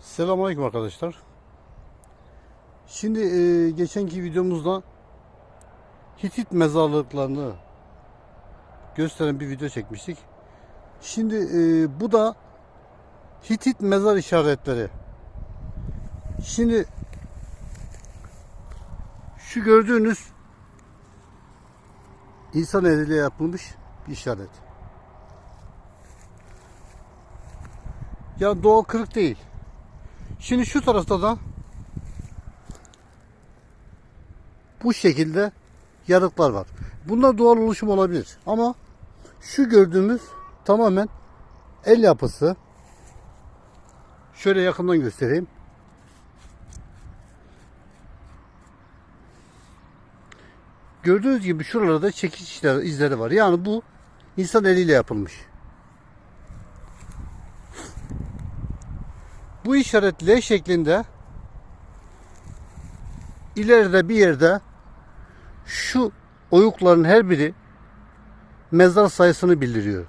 Selamünaleyküm arkadaşlar. Şimdi e, geçenki videomuzda Hitit mezarlıklarını gösteren bir video çekmiştik. Şimdi e, bu da Hitit mezar işaretleri. Şimdi şu gördüğünüz insan eliyle yapılmış bir işaret. Ya doğal kırık değil. Şimdi şu tarafta da bu şekilde yarıklar var. Bunlar doğal oluşum olabilir. Ama şu gördüğümüz tamamen el yapısı. Şöyle yakından göstereyim. Gördüğünüz gibi şuralarda çekiç izleri- var. Yani bu insan eliyle yapılmış. Bu işaret L şeklinde ileride bir yerde şu oyukların her biri mezar sayısını bildiriyor.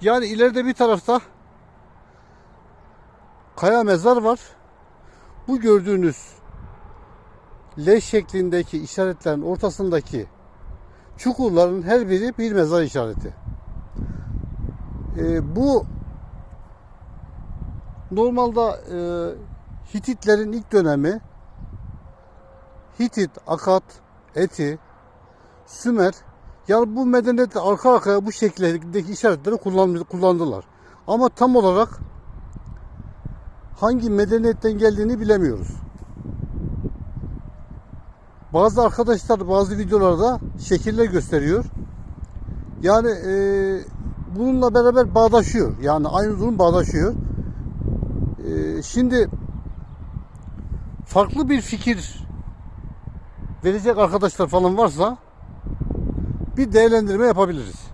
Yani ileride bir tarafta kaya mezar var. Bu gördüğünüz L şeklindeki işaretlerin ortasındaki çukurların her biri bir mezar işareti. Ee, bu Normalde e, Hititlerin ilk dönemi Hitit, Akat, Eti, Sümer yani bu medeniyette arka arkaya bu şekildeki işaretleri kullan- kullandılar. Ama tam olarak hangi medeniyetten geldiğini bilemiyoruz. Bazı arkadaşlar bazı videolarda şekiller gösteriyor. Yani e, bununla beraber bağdaşıyor. Yani aynı durum bağdaşıyor. Ee, şimdi farklı bir fikir verecek arkadaşlar falan varsa bir değerlendirme yapabiliriz.